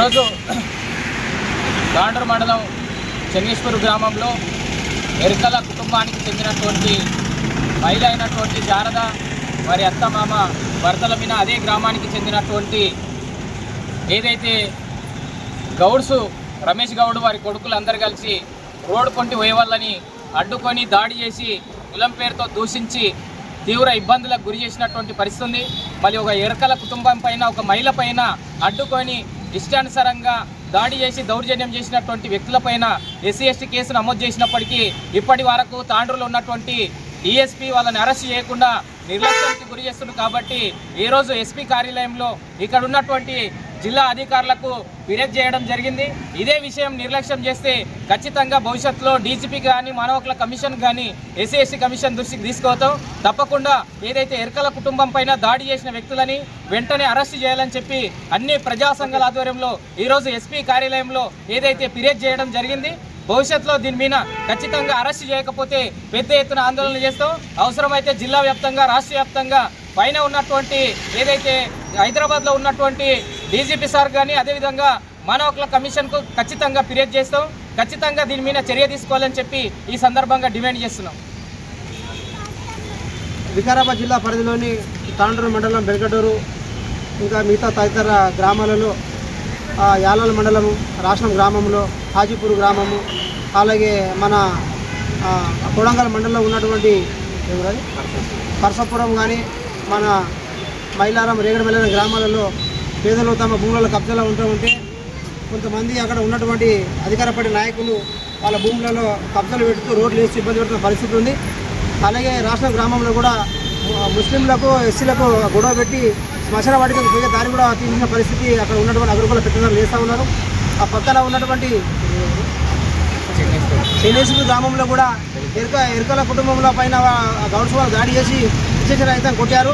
ఈరోజు గాండ్ర మండలం చెంగేశ్వరు గ్రామంలో ఎరుకల కుటుంబానికి చెందినటువంటి మహిళ అయినటువంటి శారద వారి అత్తమామ భర్తల మీద అదే గ్రామానికి చెందినటువంటి ఏదైతే గౌడ్సు రమేష్ గౌడ్ వారి కొడుకులందరూ కలిసి రోడ్డు కొంటి వేయవాళ్ళని అడ్డుకొని దాడి చేసి కులం పేరుతో దూషించి తీవ్ర ఇబ్బందులకు గురి చేసినటువంటి పరిస్థితి ఉంది. మళ్ళీ ఒక ఎరకల కుటుంబం పైన ఒక మహిళ పైన అడ్డుకొని ఇష్టానుసారంగా దాడి చేసి దౌర్జన్యం చేసినటువంటి వ్యక్తులపైన ఎస్సీ ఎస్టీ కేసు నమోదు చేసినప్పటికీ ఇప్పటి వరకు తాండ్రులు ఉన్నటువంటి డిఎస్పీ వాళ్ళని అరెస్ట్ చేయకుండా నిర్లక్ష్యానికి గురి చేస్తున్నారు కాబట్టి ఈరోజు ఎస్పీ కార్యాలయంలో ఇక్కడ ఉన్నటువంటి జిల్లా అధికారులకు ఫిర్యాదు చేయడం జరిగింది. ఇదే విషయం నిర్లక్ష్యం చేస్తే ఖచ్చితంగా భవిష్యత్తులో డీజీపీ కానీ మానవకుల కమిషన్ కానీ ఎస్సీ ఎస్టీ కమిషన్ దృష్టికి తీసుకుపోతాం తప్పకుండా ఏదైతే ఎరకల కుటుంబం పైన దాడి చేసిన వ్యక్తులని వెంటనే అరెస్ట్ చేయాలని చెప్పి అన్ని ప్రజా సంఘాల ఆధ్వర్యంలో ఈరోజు ఎస్పీ కార్యాలయంలో ఏదైతే ఫిర్యాదు చేయడం జరిగింది భవిష్యత్తులో దీని మీద ఖచ్చితంగా అరెస్ట్ చేయకపోతే పెద్ద ఎత్తున ఆందోళన చేస్తాం. అవసరమైతే జిల్లా వ్యాప్తంగా రాష్ట్ర వ్యాప్తంగా పైన ఉన్నటువంటి ఏదైతే హైదరాబాద్లో ఉన్నటువంటి డీజీపీ సార్ కానీ అదేవిధంగా మానవ హక్కుల కమిషన్కు ఖచ్చితంగా ఫిర్యాదు చేస్తాం. ఖచ్చితంగా దీని మీద చర్య తీసుకోవాలని చెప్పి ఈ సందర్భంగా డిమాండ్ చేస్తున్నాం. వికారాబాద్ జిల్లా పరిధిలోని తాండూరు మండలం బెల్గడూరు ఇంకా మిగతా తదితర గ్రామాలలో యాలాల మండలము రాష్ట్రం గ్రామంలో హాజీపూర్ గ్రామము అలాగే మన కొడంగల్ మండలంలో ఉన్నటువంటి పరసపురం కానీ మన మైలారం రేగడమెల్లిన గ్రామాలలో పేదలు తమ భూములలో కబ్జాలో ఉంటూ ఉంటే కొంతమంది అక్కడ ఉన్నటువంటి అధికారపడి నాయకులు వాళ్ళ భూములలో కబ్జాలు పెడుతూ రోడ్లు వేసి ఇబ్బంది పెడుతున్న పరిస్థితి ఉంది. అలాగే రాష్ట్ర గ్రామంలో కూడా ముస్లింలకు ఎస్సీలకు గొడవ పెట్టి శ్మశాన వాటికి పోయే దారి కూడా తీసిన పరిస్థితి అక్కడ ఉన్నటువంటి అగ్రకుల పెట్టిన వేస్తూ ఉన్నారు. ఆ పక్కన ఉన్నటువంటి శనేశ్వరి గ్రామంలో కూడా ఎరుక ఎరుకల కుటుంబంలో పైన గౌడ్స్ వాళ్ళు దాడి చేసి విశేష రహితం కొట్టారు.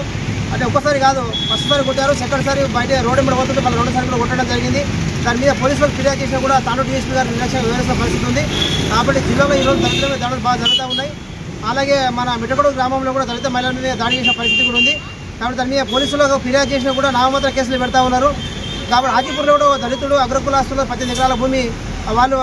అంటే ఒక్కసారి కాదు ఫస్ట్ సారి కొట్టారు సెకండ్ సారి బయట రోడ్డు మీద పోతుంటే మళ్ళీ రెండోసారి కూడా కొట్టడం జరిగింది. దాని మీద పోలీసులకు ఫిర్యాదు చేసినా కూడా తాను డీఎస్పీ గారు నిర్లక్ష్యం వివరిస్తున్న పరిస్థితి ఉంది. కాబట్టి జిల్లాలో ఈరోజు దళితుల మీద దాడులు బాగా జరుగుతూ ఉన్నాయి. అలాగే మన మిట్టగొడు గ్రామంలో కూడా దళిత మహిళల మీద దాడి చేసిన పరిస్థితి కూడా ఉంది. కాబట్టి దాని మీద పోలీసులకు ఫిర్యాదు చేసినా కూడా నామమాత్ర కేసులు పెడతా ఉన్నారు. కాబట్టి హాజీపూర్లో కూడా దళితుడు అగ్రకులాస్తులు పద్దెనిమిది ఎకరాల భూమి వాళ్ళు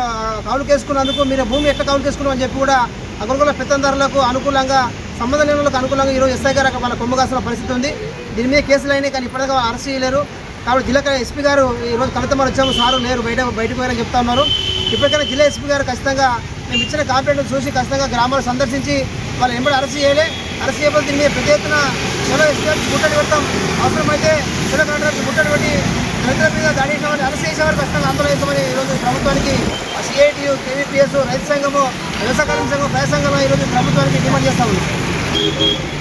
కౌలు కేసుకున్నందుకు మీరు భూమి ఎట్లా కౌలు కేసుకున్నాం అని చెప్పి కూడా అగ్రకుల పెత్తందారులకు అనుకూలంగా సంబంధ లేని అనుకూలంగా ఈరోజు ఎస్ఐ గారు వాళ్ళ కొమ్ము పరిస్థితి ఉంది. దీని మీద కేసులు అయినాయి కానీ ఇప్పటిదాకా అరెస్ట్ చేయలేరు కాబట్టి జిల్లా ఎస్పీ గారు ఈరోజు కవితమారు వచ్చాము. సారు లేరు బయట బయటకు పోయారని చెప్తా ఉన్నారు. ఇప్పటికైనా జిల్లా ఎస్పీ గారు ఖచ్చితంగా మేము ఇచ్చిన కాంప్లైంట్ చూసి ఖచ్చితంగా గ్రామాలు సందర్శించి వాళ్ళు ఎంబడి అరెస్ట్ చేయలే. అరెస్ట్ చేయకపోతే దీని మీద పెద్ద ఎత్తున సెలవు ఎస్పీ గారికి ముట్టడి పెడతాం. అవసరమైతే సెలవు కలెక్టర్కి ముట్టడి పెట్టి దళితుల మీద దాడి చేసిన అరెస్ట్ చేసేవారు ఖచ్చితంగా ఆందోళన చేస్తామని ఈరోజు ప్రభుత్వానికి సిఐటియు కేవీపీఎస్ రైతు సంఘము వ్యవసాయ సంఘం ప్రజా సంఘం ఈరోజు ప్రభుత్వానికి డిమాండ్ చేస్తా ఉన్నాం Thank you.